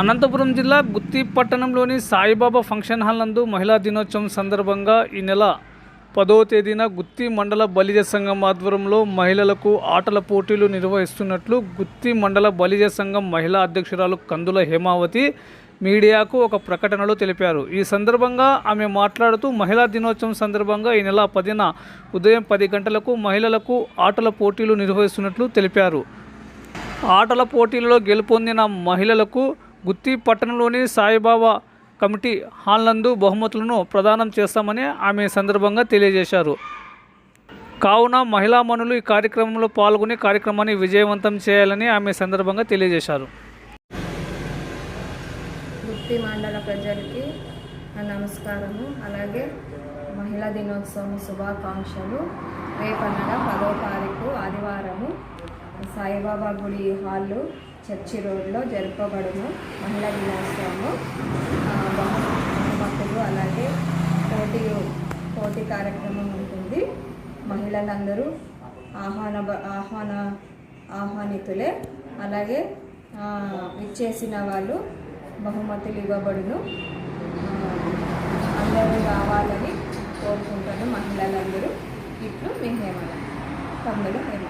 అనంతపురం జిల్లా గుత్తి పట్టణంలోని Saibaba function hall నందు మహిళా దినోత్సవం సందర్భంగా ఈ నెల పదో తేదీన గుత్తి మండల బలిజ సంఘం ఆధ్వర్యంలో మహిళలకు ఆటల పోటీలు నిర్వహిస్తున్నట్లు గుత్తి మండల బలిజ సంఘం మహిళా అధ్యక్షురాలు కందుల హేమావతి మీడియాకు ఒక ప్రకటనలో తెలిపారు. ఈ సందర్భంగా ఆమె మాట్లాడుతూ మహిళా దినోత్సవం సందర్భంగా ఈ నెల పదిన ఉదయం పది గంటలకు మహిళలకు ఆటల పోటీలు నిర్వహిస్తున్నట్లు తెలిపారు. ఆటల పోటీలలో గెలుపొందిన మహిళలకు గుత్తి పట్టణంలోని సాయిబాబా కమిటీ హాల్నందు బహుమతులను ప్రదానం చేస్తామని ఆమె సందర్భంగా తెలియజేశారు. కావున మహిళా మనులు ఈ కార్యక్రమంలో పాల్గొని కార్యక్రమాన్ని విజయవంతం చేయాలని ఆమె సందర్భంగా తెలియజేశారు. గుత్తి మండల ప్రజలకి నమస్కారము. అలాగే మహిళా దినోత్సవం శుభాకాంక్షలు. రేపనగా పదో తారీఖు ఆదివారం సాయిబాబా గుడి హాల్లో చర్చి రోడ్లో జరుపబడును మహిళా దినోత్సవము. భక్తులు బహుమతులు అలాగే పోటీ పోటీ కార్యక్రమం ఉంటుంది. మహిళలందరూ ఆహ్వాన ఆహ్వాన ఆహ్వానితులే. అలాగే ఇచ్చేసిన వాళ్ళు బహుమతులు ఇవ్వబడును. అందరూ రావాలని కోరుకుంటాను మహిళలందరూ. ఇట్లు మీ హేమల. తమ్ముడు హేమ.